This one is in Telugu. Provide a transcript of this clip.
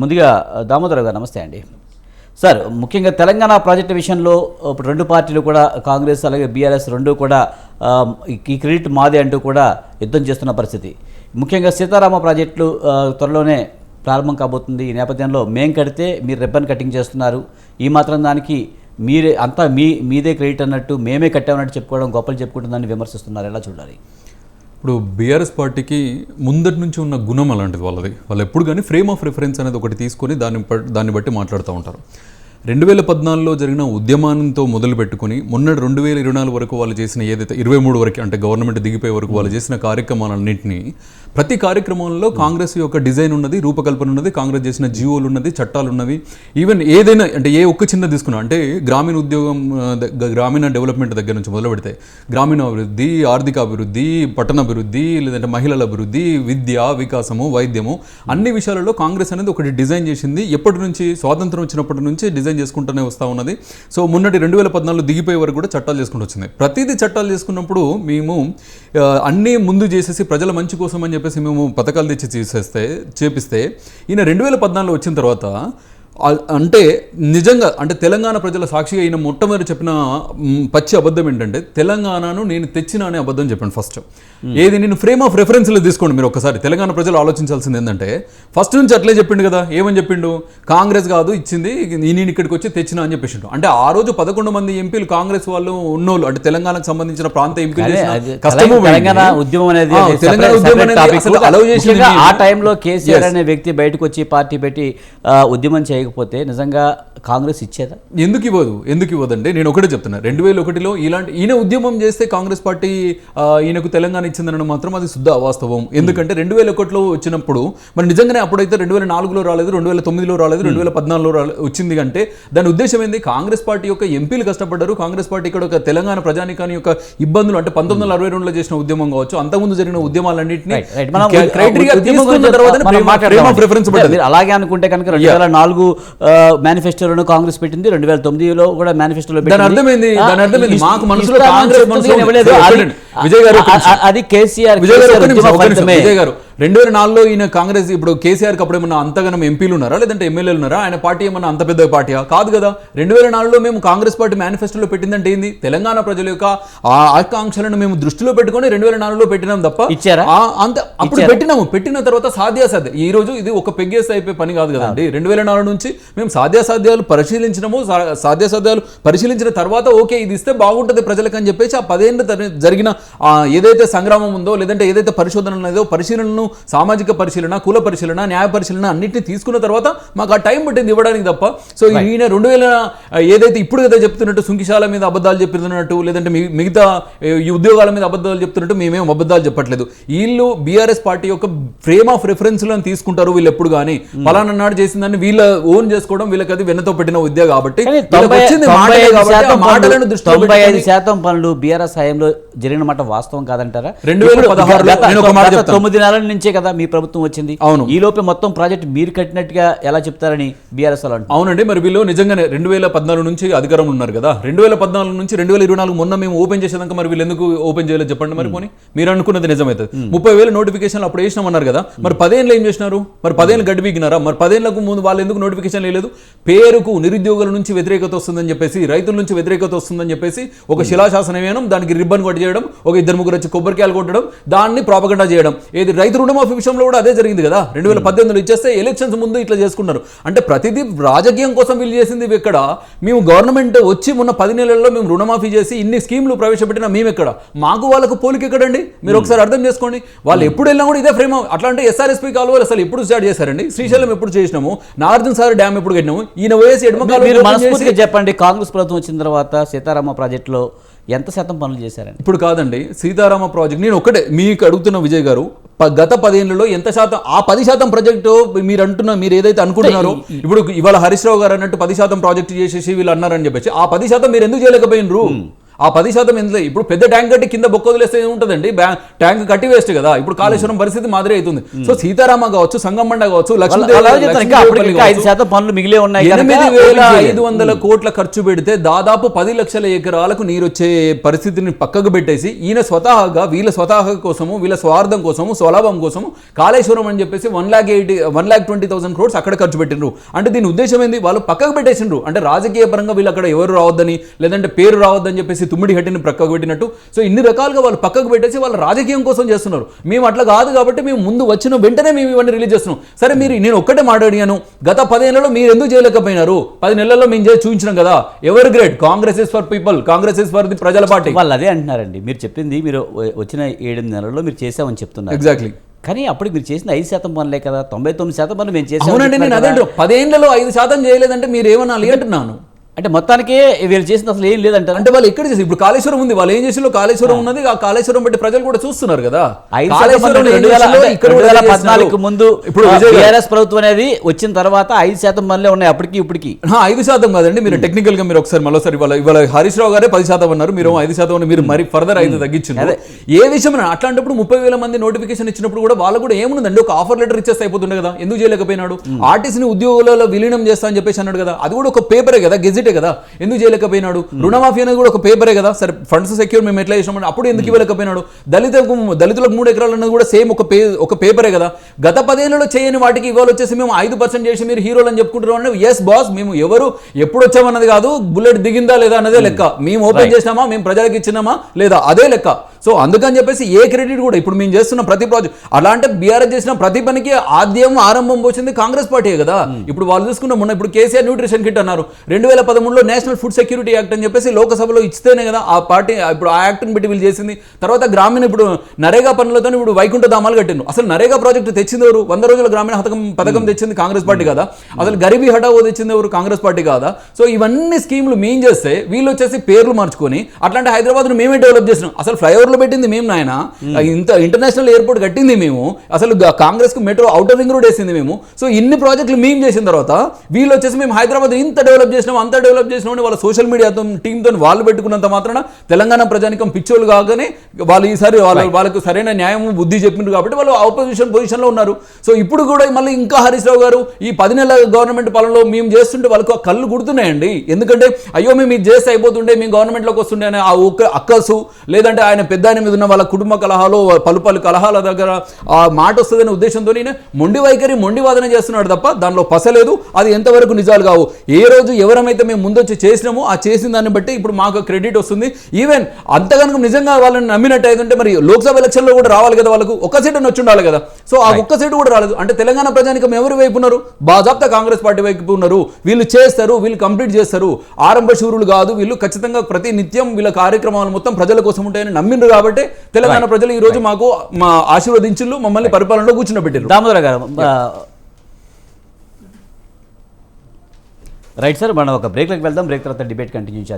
ముందుగా దామోదర్ గారు నమస్తే అండి. సార్ ముఖ్యంగా తెలంగాణ ప్రాజెక్టు విషయంలో ఇప్పుడు రెండు పార్టీలు కూడా కాంగ్రెస్ అలాగే బీఆర్ఎస్ రెండు కూడా ఈ క్రెడిట్ మాదే అంటూ కూడా యుద్ధం చేస్తున్న పరిస్థితి. ముఖ్యంగా సీతారామ ప్రాజెక్టులు త్వరలోనే ప్రారంభం కాబోతుంది. ఈ నేపథ్యంలో మేం కడితే మీరు రిబ్బన్ కటింగ్ చేస్తున్నారు. ఈ మాత్రం దానికి మీరే అంతా మీ మీదే క్రెడిట్ అన్నట్టు మేమే కట్టామన్నట్టు చెప్పుకోవడం గొప్పలు చెప్పుకుంటుందని విమర్శిస్తున్నారు. ఎలా చూడాలి? ఇప్పుడు బీఆర్ఎస్ పార్టీకి ముందటి నుంచి ఉన్న గుణం అలాంటిది వాళ్ళది. వాళ్ళు ఎప్పుడు కానీ ఫ్రేమ్ ఆఫ్ రిఫరెన్స్ అనేది ఒకటి తీసుకొని దాన్ని దాన్ని బట్టి మాట్లాడుతూ ఉంటారు. రెండు వేల పద్నాలుగులో జరిగిన ఉద్యమానంతో మొదలు పెట్టుకుని మొన్నటి రెండు వేల ఇరవై నాలుగు వరకు వాళ్ళు చేసిన ఏదైతే ఇరవై మూడు వరకు అంటే గవర్నమెంట్ దిగిపోయే వరకు వాళ్ళు చేసిన కార్యక్రమాలన్నింటినీ ప్రతి కార్యక్రమంలో కాంగ్రెస్ యొక్క డిజైన్ ఉన్నది రూపకల్పన ఉన్నది కాంగ్రెస్ చేసిన జీవోలు ఉన్నది చట్టాలు ఉన్నవి. ఈవెన్ ఏదైనా అంటే ఏ ఒక్క చిన్న తీసుకున్నా అంటే గ్రామీణ ఉద్యోగం గ్రామీణ డెవలప్మెంట్ దగ్గర నుంచి మొదలు పెడితే గ్రామీణ అభివృద్ధి ఆర్థిక అభివృద్ధి పట్టణ అభివృద్ధి లేదంటే మహిళల అభివృద్ధి విద్య వికాసము వైద్యము అన్ని విషయాలలో కాంగ్రెస్ అనేది ఒకటి డిజైన్ చేసింది. ఎప్పటి నుంచి స్వాతంత్రం వచ్చినప్పటి నుంచి డిజైన్ చేసుకుంటూనే వస్తూ ఉన్నది. సో మొన్నటి రెండు వేల పద్నాలుగు దిగిపోయే వరకు కూడా చట్టాలు చేసుకుంటూ వచ్చింది. ప్రతిదీ చట్టాలు చేసుకున్నప్పుడు మేము అన్నీ ముందు చేసేసి ప్రజల మంచి కోసం అని చెప్పేసి మేము పథకాలు తెచ్చి చేసేస్తే చేపిస్తే ఈయన రెండు వేల పద్నాలుగులో వచ్చిన తర్వాత అంటే నిజంగా అంటే తెలంగాణ ప్రజల సాక్షిగా అయిన మొట్టమొదటి చెప్పిన పచ్చి అబద్ధం ఏంటంటే తెలంగాణను నేను తెచ్చిన అనే అబద్ధం చెప్పాను ఫస్ట్ ఏది? నేను ఫ్రేమ్ ఆఫ్ రెఫరెన్స్లో తీసుకోండి మీరు ఒకసారి. తెలంగాణ ప్రజలు ఆలోచించాల్సింది ఏంటంటే ఫస్ట్ నుంచి అట్లే చెప్పిండు కదా ఏమని చెప్పిండు? కాంగ్రెస్ కాదు ఇచ్చింది నేను ఇక్కడికి వచ్చి తెచ్చిన అని చెప్పేసిండు. అంటే ఆ రోజు పదకొండు మంది ఎంపీలు కాంగ్రెస్ వాళ్ళు ఉన్నోళ్ళు అంటే తెలంగాణకు సంబంధించిన ప్రాంత ఎంపీలు కష్టము తెలంగాణ-. ఉద్యమం అనేది తెలంగాణ ఉద్యమం చేసింది ముఖ్యంగా ఆ. టైంలో కేసీఆర్ అనే వ్యక్తి బయటకు వచ్చి పార్టీ పెట్టి ఉద్యమం చేయకపోతే నిజంగా కాంగ్రెస్ ఇచ్చేదా? ఎందుకు ఇవ్వదు? ఎందుకు ఇవ్వదంటే నేను ఒకటే చెప్తున్నా. రెండు వేల ఒకటిలో ఇలాంటి ఈయన ఉద్యమం చేస్తే కాంగ్రెస్ పార్టీ ఈయనకు తెలంగాణ ఇచ్చిందనడం మాత్రం అది శుద్ధ అవాస్తవం. ఎందుకంటే రెండు వేల ఒకటిలో వచ్చినప్పుడు మరి నిజంగానే అప్పుడైతే రెండు వేల నాలుగులో రాలేదు రెండు వేల తొమ్మిదిలో రాలేదు రెండు వేల పద్నాలుగులో వచ్చింది అంటే దాని ఉద్దేశం ఏంది? కాంగ్రెస్ పార్టీ యొక్క ఎంపీలు కష్టపడ్డారు కాంగ్రెస్ పార్టీ ఇక్కడ ఒక తెలంగాణ ప్రజానికాని యొక్క ఇబ్బందులు అంటే పంతొమ్మిది వందల అరవై రెండులో చేసిన ఉద్యమం కావచ్చు అంతకుముందు జరిగిన ఉద్యమాలన్నింటినీ అలాగే అనుకుంటే కనుక రెండు వేల నాలుగు మేనిఫెస్టోలను కాంగ్రెస్ పెట్టింది. రెండు వేల తొమ్మిదిలో కూడా మేనిఫెస్టోలో అర్థమైంది. మాకు మనసులో కాంగ్రెస్ మనసులో. విజయ్ గారు అది కేసీఆర్ విజయ్ గారు రెండు వేల నాలుగులో ఈయన కాంగ్రెస్ ఇప్పుడు కేసీఆర్కి అప్పుడేమన్నా అంతగానం ఎంపీలు ఉన్నారా? లేదంటే ఎమ్మెల్యేలు ఉన్నారా? ఆయన పార్టీ ఏమన్నా అంత పెద్ద పార్టీయా? కాదు కదా. రెండు వేల నాలుగులో మేము కాంగ్రెస్ పార్టీ మేనిఫెస్టోలో పెట్టిందంటే ఏంది? తెలంగాణ ప్రజల యొక్క ఆ ఆకాంక్షలను మేము దృష్టిలో పెట్టుకొని రెండు వేల నాలుగులో పెట్టినాం తప్ప ఇచ్చారా? అంత అప్పుడు పెట్టినాము. పెట్టిన తర్వాత సాధ్యాసాధ్య ఈ రోజు ఇది ఒక పెగ్గేసి అయిపోయే పని కాదు కదండి. రెండు వేల నాలుగు నుంచి మేము సాధ్యాసాధ్యాలు పరిశీలించినాము. సాధ్యాసాధ్యాలు పరిశీలించిన తర్వాత ఓకే ఇది ఇస్తే బాగుంటుంది ప్రజలకు అని చెప్పేసి ఆ పదేళ్ళు తర- జరిగిన ఏదైతే సంగ్రామం ఉందో లేదంటే ఏదైతే పరిశోధన ఉన్నదో పరిశీలనను సామాజిక పరిశీలన కుల పరిశీలన న్యాయ పరిశీలన అన్నింటినీ తీసుకున్న తర్వాత మాకు ఆ టైం పట్టింది ఇవ్వడానికి తప్ప. సో ఈయన రెండు వేల ఏదైతే ఇప్పుడు కదా చెప్తున్నట్టు సుంకిశాల మీద అబద్ధాలు చెప్తున్నట్టు లేదంటే మిగతా ఈ ఉద్యోగాల మీద అబద్ధాలు చెప్తున్నట్టు మేమేం అబద్ధాలు చెప్పట్లేదు. వీళ్ళు బీఆర్ఎస్ పార్టీ యొక్క ఫ్రేమ్ ఆఫ్ రిఫరెన్స్లను తీసుకుంటారు వీళ్ళు ఎప్పుడు కానీ పలానా నాడు చేసిందని వీళ్ళ ఓన్ చేసుకోవడం వీళ్ళకి అది వెన్నతో పెట్టిన విద్య కాబట్టి మాటలను తొంభై ఐదు శాతం పనులు బీఆర్ఎస్ హయాంలో జరిగిన మాట వాస్తవం కాదంటారా? రెండు వేల పదహారులో చెప్తాను. తొమ్మిది నెలల నుంచే కదా మీ ప్రభుత్వం వచ్చింది. అవును. ఈ లోపే మొత్తం ప్రాజెక్ట్ మీరు కట్టినట్టుగా ఎలా చెప్తారని బీఆర్ఎస్ వాళ్ళు అంటున్నారు. అవునండి మరి వీళ్ళు నిజంగానే రెండు వేల పద్నాలుగు నుంచి అధికారం ఉన్నారు కదా. రెండు వేల పద్నాలుగు నుంచి రెండు వేల ఇరవై నాలుగు మొన్న మేము ఓపెన్ చేసేదాకా మరి వీళ్ళు ఎందుకు ఓపెన్ చేయలేదు చెప్పండి మరి పోనీ. మీరు అనుకున్నది నిజమవుతుంది ముప్పై వేల నోటిఫికేషన్లు అప్పుడు వేసినామన్నారు కదా. మరి పదేళ్ళు ఏం చేసినారు? మరి పదేళ్ళు గడ్డి వీగినారా? మరి పదేళ్ళకు ముందు వాళ్ళు ఎందుకు నోటిఫికేషన్ లేదు పేరుకు నిరుద్యోగుల నుంచి వ్యతిరేకత వస్తుందని చెప్పేసి రైతుల నుంచి వ్యతిరేకత వస్తుందని చెప్పేసి ఒక శిలాశాసనం వేయడం దానికి రిబ్బన్ కొట్టి చేయడం ఒక ఇద్దరు ముగ్గురు వచ్చి కొబ్బరికాయలు కొట్టడం దాన్ని ప్రాపగండా చేయడం. ఏది రైతు రుణమాఫీ విషయంలో కూడా అదే జరిగింది కదా. రెండు వేల పద్దెనిమిదిలో ఇచ్చేస్తే ఎలక్షన్స్ ముందు ఇట్లా చేసుకున్నారు. అంటే ప్రతిదీ రాజకీయం కోసం వీళ్ళు చేసింది ఇవి ఎక్కడ? మేము గవర్నమెంట్ వచ్చి మొన్న పది నెలల్లో మేము రుణమాఫీ చేసి ఇన్ని స్కీమ్లు ప్రవేశపెట్టినా మేము ఎక్కడ? మాకు వాళ్ళకు పోలిక ఎక్కడండి? మీరు ఒకసారి అర్థం చేసుకోండి. వాళ్ళు ఎప్పుడు వెళ్ళినా కూడా ఇదే ఫ్రేమ్ అట్లా అంటే ఎస్ఆర్ఎస్పీ కాలువలు అసలు ఎప్పుడు స్టార్ట్ చేశారండి? శ్రీశైలం ఎప్పుడు చేసినాము? నాగార్జున సార్ డ్యామ్ ఎప్పుడు కట్టినాము? ఈయన వేసి ఎడమ చెప్పండి. కాంగ్రెస్ ప్రభుత్వం వచ్చిన తర్వాత సీతారామ ప్రాజెక్టులో ఎంత శాతం పనులు చేశారని ఇప్పుడు కాదండి సీతారామ ప్రాజెక్ట్. నేను ఒకటే మీకు అడుగుతున్న విజయ్ గారు గత పదేళ్ళలో ఎంత శాతం ఆ పది శాతం ప్రాజెక్టు మీరు అంటున్న మీరు ఏదైతే అనుకుంటున్నారో ఇప్పుడు ఇవాళ హరీష్ రావు గారు అన్నట్టు పది శాతం ప్రాజెక్ట్ చేసేసి వీళ్ళు అన్నారని చెప్పేసి ఆ పది శాతం మీరు ఎందుకు చేయలేకపోయినరు? ఆ పది శాతం ఎంత ఇప్పుడు పెద్ద ట్యాంక్ కట్టి కింద బొక్క వదిలేస్తే ఏముంటుందండి? బ్యా- ట్యాంక్ కట్టి వేస్ట్ కదా. ఇప్పుడు కాళేశ్వరం పరిస్థితి మాదిరి అవుతుంది. సో సీతారామ కావచ్చు సంగమండ కావచ్చు పనులు మిగిలే ఉన్నాయి ఎనిమిది వేల. ఐదు వందల కోట్ల ఖర్చు పెడితే దాదాపు పది లక్షల ఎకరాలకు నీరు వచ్చే పరిస్థితిని పక్కకు పెట్టేసి ఈయన స్వతహాగా వీళ్ళ స్వతహా కోసము వీళ్ళ స్వార్థం కోసము స్వలాభం కోసము కాళేశ్వరం అని చెప్పేసి one lakh eighty one lakh twenty thousand crores అక్కడ ఖర్చు పెట్టిండ్రు. అంటే దీని ఉద్దేశం ఏంది? వాళ్ళు పక్కకు పెట్టేసిండ్రు. అంటే రాజకీయ పరంగా వీళ్ళు అక్కడ ఎవరు రావద్దని లేదంటే పేరు రావద్దని చెప్పేసి తుమ్మిడి హట్టిని పక్కకు పెట్టినట్టు. సో ఇన్ని రకాలుగా వాళ్ళు పక్కకు పెట్టేసి వాళ్ళు రాజకీయం కోసం చేస్తున్నారు. మేము అట్లా కాదు కాబట్టి మేము ముందు వచ్చిన వెంటనే మేము ఇవన్నీ రిలీజ్ చేస్తున్నాం. సరే మీరు నేను ఒక్కటే మాట అడిగాను. గత పదేళ్ళలో మీరు ఎందుకు చేయలేకపోయినారు? పది నెలల్లో మేము చేసి చూపించినాం కదా. ఎవరు great? Congress is for people. Congress is for the ప్రజల పార్టీ. వాళ్ళు అదే అంటున్నారండి. మీరు చెప్పింది మీరు వచ్చిన ఏడెనిమిది నెలల్లో మీరు చేసామని చెప్తున్నారు. ఎగ్జాక్ట్లీ కానీ అప్పటికి మీరు చేసిన ఐదు శాతం పనులే కదా. తొంభై తొమ్మిది శాతం పనులు మేము చేసాం అవునండి నేను అదే. పదేళ్ళలో ఐదు శాతం చేయలేదంటే మీరు ఏమనాలి అంటున్నాను. అంటే మొత్తానికే వీళ్ళు చేసింది అసలు ఏం లేదంటారు? అంటే వాళ్ళు ఎక్కడ చేసి ఇప్పుడు కాళేశ్వరం ఉంది. వాళ్ళు ఏం చేసిలో కాళేశ్వరం ఉన్నది. ఆ కాళేశ్వరం బట్టి ప్రజలు కూడా చూస్తున్నారు కదా. పద్నాలుగు. ముందు ఇప్పుడు బీఆర్ఎస్ ప్రభుత్వం అనేది వచ్చిన తర్వాత ఐదు శాతం పనులే ఉన్నాయి. అప్పటికి ఇప్పటికి. ఐదు శాతం కాదండి. మీరు టెక్నికల్గా మీరు ఒకసారి మరోసారి ఇవాళ ఇవాళ హరీష్ రావు గారే పది శాతం అన్నారు. మీరు ఐదు శాతం అని మీరు మరి ఫర్దర్ ఐదు తగ్గించారు ఏ విషయం అట్లాంటప్పుడు ముప్పై వేల మంది నోటిఫికేషన్ ఇచ్చినప్పుడు కూడా వాళ్ళు కూడా ఏముందండి? ఒక ఆఫర్ లెటర్ ఇచ్చేస్తే అయిపోతుండే కదా. ఎందుకు చేయలేకపోయినాడు? ఆర్టీసీని ఉద్యోగులలో విలీనం చేస్తా అని చెప్పేసి అన్నాడు కదా. అది కూడా ఒక పేపరే కదా? గెజిటే కదా? ఎందుకు చేయలేకపోయినాడు? రుణమాఫీ అనేది కూడా ఒక పేపరే కదా? సరే ఫండ్స్ సెక్యూర్ మేము ఎట్లా చేసామని అప్పుడు ఎందుకు ఇవ్వలేకపోయినాడు? దళితులకు దళితులకు మూడు ఎకరాలు అన్నది కూడా సేమ్ ఒక పే ఒక పేపరే కదా? గత పదేళ్ళలో చేయని వాటికి ఇవాళ వచ్చేసి మేము ఐదు పర్సెంట్ చేసి మీరు హీరోలు అని చెప్పుకుంటున్నాం అంటే ఎస్ బాస్ మేము ఎవరు ఎప్పుడు వచ్చామన్నది కాదు బుల్లెట్ దిగిందా లేదా అన్నదే లెక్క. మేము ఓపెన్ చేసినామా? మేము ప్రజలకు ఇచ్చినామా? లేదా అదే లెక్క. సో అందుకని చెప్పేసి ఏ క్రెడిట్ కూడా ఇప్పుడు మేము చేస్తున్న ప్రతి ప్రాజెక్ట్ అలా అంటే బీఆర్ఎస్ చేసిన ప్రతి పనికి ఆద్యం ఆరంభం పోసింది కాంగ్రెస్ పార్టీ కదా. ఇప్పుడు వాళ్ళు చూసుకున్న మొన్న ఇప్పుడు కేసీఆర్ న్యూట్రిషన్ కిట్ అన్నారు. రెండు వేల పదమూడులో నేషనల్ ఫుడ్ సెక్యూరిటీ యాక్ట్ అని చెప్పేసి లోకసభలో ఇస్తేనే కదా ఆ పార్టీ ఇప్పుడు ఆ యాక్ట్ని పెట్టి వీళ్ళు చేసింది. తర్వాత గ్రామీణ ఇప్పుడు నరేగా పనులతో ఇప్పుడు వైకుంఠ ధామాలు కట్టిండ్రు. అసలు నరేగా ప్రాజెక్ట్ తెచ్చింది ఎవరు? వంద రోజుల గ్రామీణ పథకం పథకం తెచ్చింది కాంగ్రెస్ పార్టీ కదా. అసలు గరీబీ హఠావో తెచ్చింది ఎవరు? కాంగ్రెస్ పార్టీ కాదా? సో ఇవన్నీ స్కీమ్లు మేం చేస్తే వీళ్ళు వచ్చేసి పేర్లు మార్చుకొని అట్లాంటి హైదరాబాద్ మేమే డెవలప్ చేసినాం. అసలు ఫ్లైఓవర్లో పెట్టింది మేము నాయన. ఇంత ఇంటర్నేషనల్ ఎయిర్పోర్ట్ కట్టింది మేము. అసలు కాంగ్రెస్కు మెట్రో అవుటర్ రింగ్ రోడ్ వేసింది మేము. సో ఇన్ని ప్రాజెక్టులు మేము చేసిన తర్వాత వీళ్ళు వచ్చేసి మేము హైదరాబాద్ ఇంత డెవలప్ చేసినాం అంత డెవలప్ చేసినాం వాళ్ళ సోషల్ మీడియాతో టీంతో వాళ్ళు పెట్టుకున్నంత మాత్రాన తెలంగాణ ప్రజానికం పిచ్చోళ్ళు కాగానే వాళ్ళు ఈసారి వాళ్ళ వాళ్ళకు సరైన న్యాయం బుద్ధి చెప్పిండ్రు కాబట్టి వాళ్ళు ఆపోజిషన్ పొజిషన్లో ఉన్నారు. సో ఇప్పుడు కూడా మళ్ళీ ఇంకా హరీష్ రావు గారు ఈ పది నెలల గవర్నమెంట్ పాలనలో మేము చేస్తుంటే వాళ్ళకు ఆ కళ్ళు గుర్తున్నాయండి. ఎందుకంటే అయ్యో మేము ఇది చేస్తే అయిపోతుండే మేము గవర్నమెంట్లోకి వస్తుండే అనే ఆ ఒక్క అక్కసు లేదంటే ఆయన పెద్ద ఆయన మీద ఉన్న వాళ్ళ కుటుంబ కలహాలు పలు పలు కలహాల దగ్గర ఆ మాట వస్తుందనే ఉద్దేశంతో ఈయన మొండి వైఖరి మొండి వాదన చేస్తున్నాడు తప్ప దానిలో పసలేదు అది ఎంతవరకు నిజాలు కావు. ఏ రోజు ఎవరమైతే మేము ముందొచ్చి చేసినామో ఆ చేసిన దాన్ని బట్టి ఇప్పుడు మాకు క్రెడిట్ వస్తుంది. ఈవెన్ అంత కనుక నిజంగా వాళ్ళని నమ్మినట్టు అయితే మరి లోక్సభ ఎలక్షన్లో కూడా రావాలి కదా వాళ్ళకు. ఒక సీట్ వచ్చి ఉండాలి కదా. సో ఆ ఒక్క సీటు కూడా రాలేదు. అంటే తెలంగాణ ప్రజానికం ఎవరి వైపు ఉన్నారు? బాజాప్తా కాంగ్రెస్ పార్టీ వైపు ఉన్నారు. వీళ్ళు చేస్తారు వీళ్ళు కంప్లీట్ చేస్తారు. ఆరంభ శూరులు కాదు. వీళ్ళు ఖచ్చితంగా ప్రతి నిత్యం వీళ్ళ కార్యక్రమాలు మొత్తం ప్రజల కోసం ఉంటాయని నమ్మిండ్రు కాబట్టి తెలంగాణ ప్రజలు ఈ రోజు మాకు మా ఆశీర్వదించులు మమ్మల్ని పరిపాలనలో కూర్చున్నబెట్టారు దామోదర గారు రైట్ సార్ మనం ఒక బ్రేక్లోకి వెళ్దాం. బ్రేక్ తర్వాత డిబేట్ కంటిన్యూ చేద్దాం.